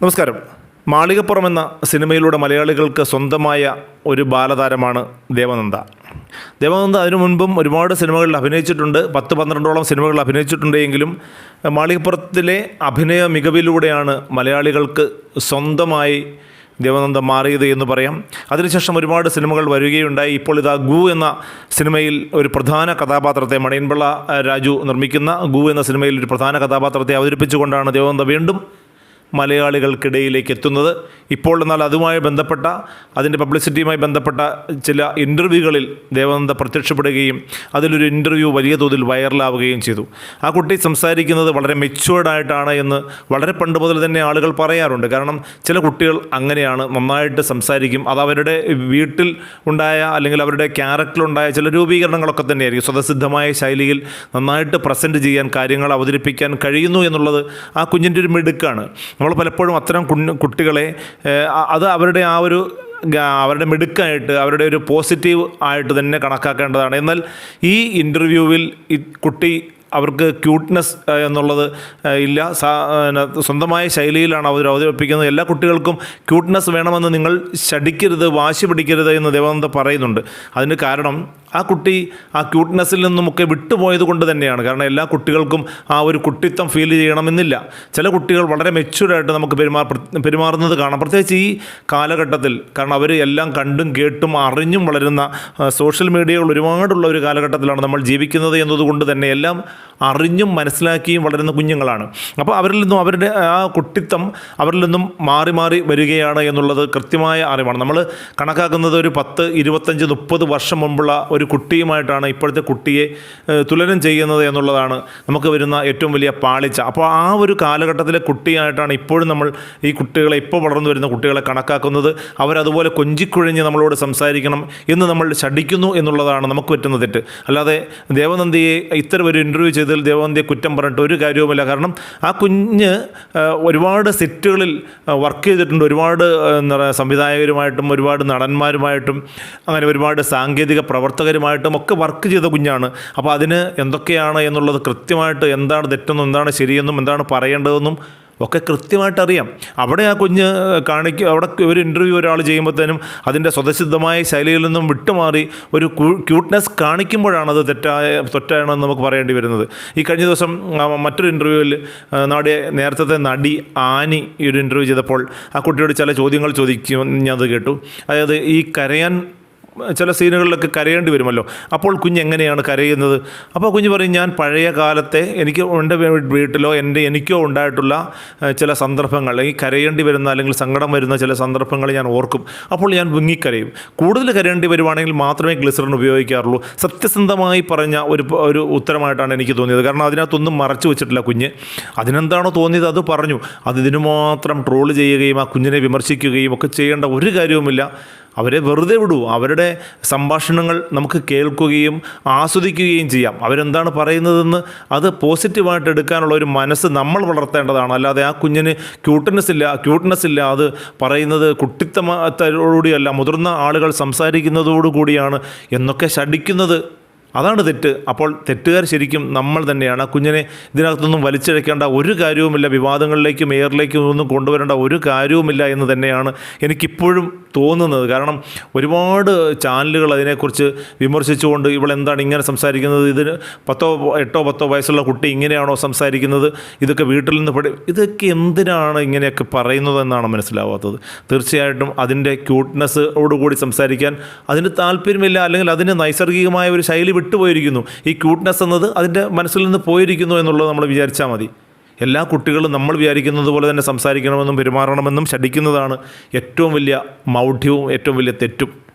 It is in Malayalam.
നമസ്കാരം. മാളികപ്പുറം എന്ന സിനിമയിലൂടെ മലയാളികൾക്ക് സ്വന്തമായ ഒരു ബാലതാരമാണ് ദേവനന്ദ. ദേവനന്ദ അതിനു മുൻപും ഒരുപാട് സിനിമകളിൽ അഭിനയിച്ചിട്ടുണ്ട്. പത്ത് പന്ത്രണ്ടോളം സിനിമകളിൽ അഭിനയിച്ചിട്ടുണ്ടെങ്കിലും മാളികപ്പുറത്തിലെ അഭിനയ മികവിലൂടെയാണ് മലയാളികൾക്ക് സ്വന്തമായി ദേവനന്ദ മാറിയത് എന്ന് പറയാം. അതിനുശേഷം ഒരുപാട് സിനിമകൾ വരികയുണ്ടായി. ഇപ്പോൾ ഇതാ ഗു എന്ന സിനിമയിൽ ഒരു പ്രധാന കഥാപാത്രത്തെ മണിയൻപിള്ള രാജു നിർമ്മിക്കുന്ന ഗു എന്ന സിനിമയിൽ ഒരു പ്രധാന കഥാപാത്രത്തെ അവതരിപ്പിച്ചുകൊണ്ടാണ് ദേവനന്ദ വീണ്ടും മലയാളികൾക്കിടയിലേക്ക് എത്തുന്നത്. ഇപ്പോൾ എന്നാൽ അതുമായി ബന്ധപ്പെട്ട അതിന്റെ പബ്ലിസിറ്റിയുമായി ബന്ധപ്പെട്ട ചില ഇന്റർവ്യൂകളിൽ ദേവനന്ദ പ്രത്യക്ഷപ്പെടുകയും അതിലൊരു ഇന്റർവ്യൂ വലിയ തോതിൽ വൈറലാവുകയും ചെയ്തു. ആ കുട്ടി സംസാരിക്കുന്നത് വളരെ മെച്ചുവേർഡായിട്ടാണ് എന്ന് വളരെ പണ്ട് മുതൽ തന്നെ ആളുകൾ പറയാറുണ്ട്. കാരണം ചില കുട്ടികൾ അങ്ങനെയാണ് നന്നായിട്ട് സംസാരിക്കും. അത് അവരുടെ വീട്ടിൽ ഉണ്ടായ അല്ലെങ്കിൽ അവരുടെ ക്യാരക്ടറിലുണ്ടായ ചില രൂപീകരണങ്ങളൊക്കെ തന്നെയായിരിക്കും. സ്വതസിദ്ധമായ ശൈലിയിൽ നന്നായിട്ട് പ്രസന്റ് ചെയ്യാൻ കാര്യങ്ങൾ അവതരിപ്പിക്കാൻ കഴിയുന്നു എന്നുള്ളത് ആ കുഞ്ഞിന്റെ ഒരു മിടുക്കാണ്. നമ്മൾ പലപ്പോഴും അത്തരം കുട്ടികളെ അത് അവരുടെ ആ ഒരു അവരുടെ മിടുക്കായിട്ട് അവരുടെ ഒരു പോസിറ്റീവ് ആയിട്ട് തന്നെ കണക്കാക്കേണ്ടതാണ്. എന്നാൽ ഈ ഇന്റർവ്യൂവിൽ ഈ കുട്ടി അവർക്ക് ക്യൂട്ട്നെസ് എന്നുള്ളത് ഇല്ല. സ്വന്തമായ ശൈലിയിലാണ് അവർ അവതരിപ്പിക്കുന്നത്. എല്ലാ കുട്ടികൾക്കും ക്യൂട്ട്നെസ് വേണമെന്ന് നിങ്ങൾ ശടിക്കരുത് വാശി പിടിക്കരുത് എന്ന് ദേവാനന്ദ പറയുന്നുണ്ട്. അതിന് കാരണം ആ കുട്ടി ആ ക്യൂട്ട്നെസ്സിൽ നിന്നുമൊക്കെ വിട്ടുപോയത് കൊണ്ട് തന്നെയാണ്. കാരണം എല്ലാ കുട്ടികൾക്കും ആ ഒരു കുട്ടിത്വം ഫീൽ ചെയ്യണമെന്നില്ല. ചില കുട്ടികൾ വളരെ മെച്യൂർഡായിട്ട് നമുക്ക് പെരുമാ പെരുമാറുന്നത് കാണാം. പ്രത്യേകിച്ച് ഈ കാലഘട്ടത്തിൽ കാരണം അവർ എല്ലാം കണ്ടും കേട്ടും അറിഞ്ഞും വളരുന്ന സോഷ്യൽ മീഡിയകൾ ഒരുപാടുള്ള ഒരു കാലഘട്ടത്തിലാണ് നമ്മൾ ജീവിക്കുന്നത് എന്നതുകൊണ്ട് തന്നെ എല്ലാം അറിഞ്ഞും മനസ്സിലാക്കിയും വളരുന്ന കുഞ്ഞുങ്ങളാണ്. അപ്പോൾ അവരിൽ നിന്നും അവരുടെ ആ കുട്ടിത്വം അവരിൽ നിന്നും മാറി മാറി വരികയാണ് എന്നുള്ളത് കൃത്യമായ അറിവാണ്. നമ്മൾ കണക്കാക്കുന്നത് ഒരു പത്ത് ഇരുപത്തഞ്ച് മുപ്പത് വർഷം മുമ്പുള്ള ഒരു കുട്ടിയുമായിട്ടാണ് ഇപ്പോഴത്തെ കുട്ടിയെ തുലനം ചെയ്യുന്നത് എന്നുള്ളതാണ് നമുക്ക് വരുന്ന ഏറ്റവും വലിയ പാളിച്ച. അപ്പോൾ ആ ഒരു കാലഘട്ടത്തിലെ കുട്ടിയായിട്ടാണ് ഇപ്പോഴും നമ്മൾ ഈ കുട്ടികളെ ഇപ്പോൾ വളർന്നു വരുന്ന കുട്ടികളെ കണക്കാക്കുന്നത്. അവരതുപോലെ കൊഞ്ചിക്കുഴഞ്ഞ് നമ്മളോട് സംസാരിക്കണം എന്ന് നമ്മൾ ശടിക്കുന്നു എന്നുള്ളതാണ് നമുക്ക് പറ്റുന്ന തെറ്റ്. അല്ലാതെ ദേവനന്ദിയെ ഇത്തരം ഒരു ഇന്റർവ്യൂ ചെയ്തതിൽ ദേവനന്ദിയെ കുറ്റം പറഞ്ഞിട്ട് ഒരു കാര്യവുമില്ല. കാരണം ആ കുഞ്ഞ് ഒരുപാട് സെറ്റുകളിൽ വർക്ക് ചെയ്തിട്ടുണ്ട്. ഒരുപാട് സംവിധായകരുമായിട്ടും ഒരുപാട് നടന്മാരുമായിട്ടും അങ്ങനെ ഒരുപാട് സാങ്കേതിക പ്രവർത്തകരുമായിട്ടും ഒക്കെ വർക്ക് ചെയ്ത കുഞ്ഞാണ്. അപ്പോൾ അതിന് എന്തൊക്കെയാണ് എന്നുള്ളത് കൃത്യമായിട്ട് എന്താണ് തെറ്റെന്നും എന്താണ് ശരിയെന്നും എന്താണ് പറയേണ്ടതെന്നും ഒക്കെ കൃത്യമായിട്ട് അറിയാം. അവിടെ ആ കുഞ്ഞ് കാണിക്കുക അവിടെ ഒരു ഇന്റർവ്യൂ ഒരാൾ ചെയ്യുമ്പോഴത്തേനും അതിന്റെ സ്വതസിദ്ധമായ ശൈലിയിൽ നിന്നും വിട്ടുമാറി ഒരു ക്യൂട്ട്നെസ് കാണിക്കുമ്പോഴാണ് അത് തെറ്റായ തെറ്റാണെന്ന് നമുക്ക് പറയേണ്ടി വരുന്നത്. ഈ കഴിഞ്ഞ ദിവസം മറ്റൊരു ഇന്റർവ്യൂവിൽ നാടി നേരത്തെ നടി ആനി ഈ ഒരു ഇന്റർവ്യൂ ചെയ്തപ്പോൾ ആ കുട്ടിയോട് ചില ചോദ്യങ്ങൾ ചോദിക്കും ഞാനത് കേട്ടു. അതായത് ഈ കരയാൻ ചില സീനുകളിലൊക്കെ കരയേണ്ടി വരുമല്ലോ. അപ്പോൾ കുഞ്ഞ് എങ്ങനെയാണ് കരയുന്നത്? അപ്പോൾ കുഞ്ഞ് പറയും ഞാൻ പഴയ കാലത്തെ എനിക്ക് എന്റെ വീട്ടിലോ എന്റെ എനിക്കോ ഉണ്ടായിട്ടുള്ള ചില സന്ദർഭങ്ങൾ അല്ലെങ്കിൽ കരയേണ്ടി വരുന്ന അല്ലെങ്കിൽ സങ്കടം വരുന്ന ചില സന്ദർഭങ്ങൾ ഞാൻ ഓർക്കും. അപ്പോൾ ഞാൻ വിങ്ങിക്കരയും കൂടുതൽ കരയേണ്ടി വരുവാണെങ്കിൽ മാത്രമേ ഗ്ലിസറിൻ ഉപയോഗിക്കാറുള്ളൂ. സത്യസന്ധമായി പറഞ്ഞ ഒരു ഒരു ഉത്തരമായിട്ടാണ് എനിക്ക് തോന്നിയത്. കാരണം അതിനകത്തൊന്നും മറച്ചു വെച്ചിട്ടില്ല കുഞ്ഞ്. അതിനെന്താണോ തോന്നിയത് അത് പറഞ്ഞു. അത് ഇതിനു മാത്രം ട്രോൾ ചെയ്യുകയും ആ കുഞ്ഞിനെ വിമർശിക്കുകയും ഒക്കെ ചെയ്യേണ്ട ഒരു കാര്യവുമില്ല. അവരെ വെറുതെ വിടൂ. അവരുടെ സംഭാഷണങ്ങൾ നമുക്ക് കേൾക്കുകയും ആസ്വദിക്കുകയും ചെയ്യാം. അവരെന്താണ് പറയുന്നതെന്ന് അത് പോസിറ്റീവായിട്ട് എടുക്കാനുള്ള ഒരു മനസ്സ് നമ്മൾ വളർത്തേണ്ടതാണ്. അല്ലാതെ ആ കുഞ്ഞിന് ക്യൂട്ട്നെസ് ഇല്ല ക്യൂട്ട്നെസ് ഇല്ല. അത് പറയുന്നത് കുട്ടിത്തമത്തോടുകൂടിയല്ല മുതിർന്ന ആളുകൾ സംസാരിക്കുന്നതോടുകൂടിയാണ് എന്നൊക്കെ ശടിക്കുന്നത് അതാണ് തെറ്റ്. അപ്പോൾ തെറ്റുകാർ ശരിക്കും നമ്മൾ തന്നെയാണ്. ആ കുഞ്ഞിനെ ഇതിനകത്തൊന്നും വലിച്ചിഴക്കേണ്ട ഒരു കാര്യവുമില്ല. വിവാദങ്ങളിലേക്കും എയറിലേക്കും ഒന്നും കൊണ്ടുവരേണ്ട ഒരു കാര്യവുമില്ല എന്ന് തന്നെയാണ് എനിക്കിപ്പോഴും തോന്നുന്നത്. കാരണം ഒരുപാട് ചാനലുകൾ അതിനെക്കുറിച്ച് വിമർശിച്ചുകൊണ്ട് ഇവളെന്താണ് ഇങ്ങനെ സംസാരിക്കുന്നത്? ഇതിന് പത്തോ എട്ടോ പത്തോ വയസ്സുള്ള കുട്ടി ഇങ്ങനെയാണോ സംസാരിക്കുന്നത്? ഇതൊക്കെ വീട്ടിൽ നിന്ന് പഠി ഇതൊക്കെ എന്തിനാണ് ഇങ്ങനെയൊക്കെ പറയുന്നതെന്നാണ് മനസ്സിലാവാത്തത്. തീർച്ചയായിട്ടും അതിന്റെ ക്യൂട്ട്നെസ്സോടുകൂടി സംസാരിക്കാൻ അതിന് താല്പര്യമില്ല അല്ലെങ്കിൽ അതിന് നൈസർഗികമായ ഒരു ശൈലി വിട്ടുപോയിരിക്കുന്നു. ഈ ക്യൂട്ട്നെസ് എന്നത് അതിന്റെ മനസ്സിൽ നിന്ന് പോയിരിക്കുന്നു എന്നുള്ളത് നമ്മൾ വിചാരിച്ചാൽ മതി. എല്ലാ കുട്ടികളും നമ്മൾ വിചാരിക്കുന്നത് പോലെ തന്നെ സംസാരിക്കണമെന്നും പെരുമാറണമെന്നും ശഠിക്കുന്നതാണ് ഏറ്റവും വലിയ മൗഢ്യവും ഏറ്റവും വലിയ തെറ്റും.